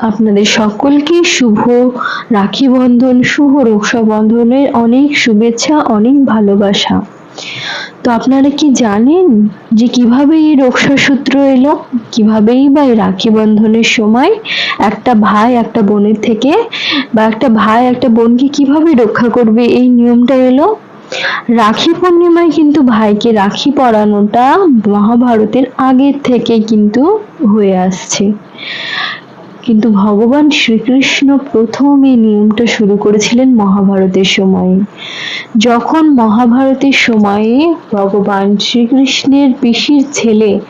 আপনাদের সকলকে শুভ রাখি বন্ধন শুভ রক্ষা বন্ধনের অনেক শুভেচ্ছা, অনেক ভালোবাসা। তো আপনারা কি জানেন যে কীভাবে এই রক্ষা সূত্র এলো? কিভাবেই বা এই রাখি বন্ধনের সময় একটা ভাই একটা বোনের থেকে বা একটা ভাই একটা বোনকে কীভাবে রক্ষা করবে? এই নিয়মটা এলো। রাখি পূর্ণিমায় কিন্তু ভাইকে রাখি পরানোটা মহাভারতের আগের থেকে কিন্তু হয়ে আসছে। কিন্তু ভগবান শ্রীকৃষ্ণ প্রথম এই নিয়মটা শুরু করেছিলেন মহাভারতের সময়ে। যখন মহাভারতের সময়ে ভগবান শ্রীকৃষ্ণের পিসির ছেলে,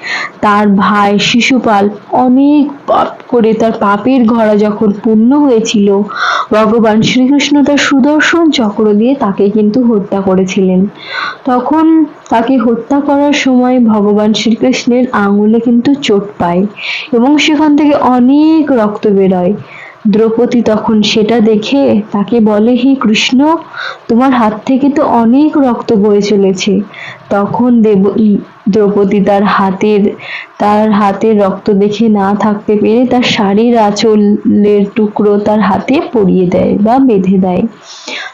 তার ভাই শিশুপাল অনেক পাপ করে তার পাপের ঘরা যখন পূর্ণ হয়েছিল, ভগবান শ্রীকৃষ্ণ তার সুদর্শন চক্র দিয়ে তাকে কিন্তু হত্যা করেছিলেন। তখন তাকে হত্যা করার সময় ভগবান শ্রীকৃষ্ণের আঙুলে কিন্তু চোট পায় এবং সেখান থেকে অনেক রক্ত বেরোয়। দ্রৌপদী তখন সেটা দেখে তাকে বলে, হে কৃষ্ণ, তোমার হাত থেকে তো অনেক রক্ত বয়ে চলেছে। তখন দেব দ্রৌপদী তার হাতের তার হাতের রক্ত দেখে না থাকতে পেরে তার শাড়ির আঁচলের টুকরো তার হাতে পরিয়ে দেয় বা বেঁধে দেয়।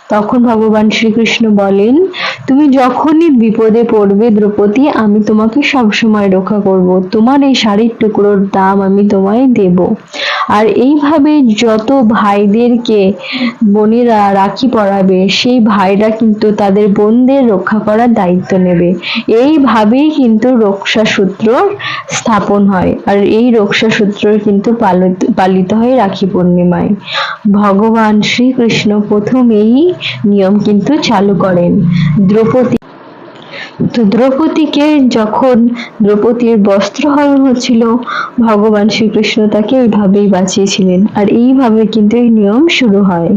তখন ভগবান শ্রীকৃষ্ণ বলেন, তুমি যখনই বিপদে পড়বে দ্রৌপদী, আমি তোমাকে সবসময় রক্ষা করব। তোমার এই শাড়ির টুকরোর দাম আমি তোমায় দেব। আর এইভাবে যত ভাইদেরকে বোনেরা রাখি পরাবে, সেই ভাইরা কিন্তু তাদের বোনদের রক্ষা করার দায়িত্ব নেবে। এইভাবেই কিন্তু রক্ষা সূত্র স্থাপন হয় আর এই রক্ষা সূত্র কিন্তু পালিত পালিত হয় রাখি পূর্ণিমায়। ভগবান শ্রীকৃষ্ণ প্রথম এই নিয়ম কিন্তু চালু করেন। দ্রৌপদী তো দ্রৌপদীকে যখন দ্রৌপদীর বস্ত্র হরণ হচ্ছিল, ভগবান শ্রীকৃষ্ণ তাকে এইভাবেই বাঁচিয়েছিলেন। আর এইভাবে কিন্তু এই নিয়ম শুরু হয়।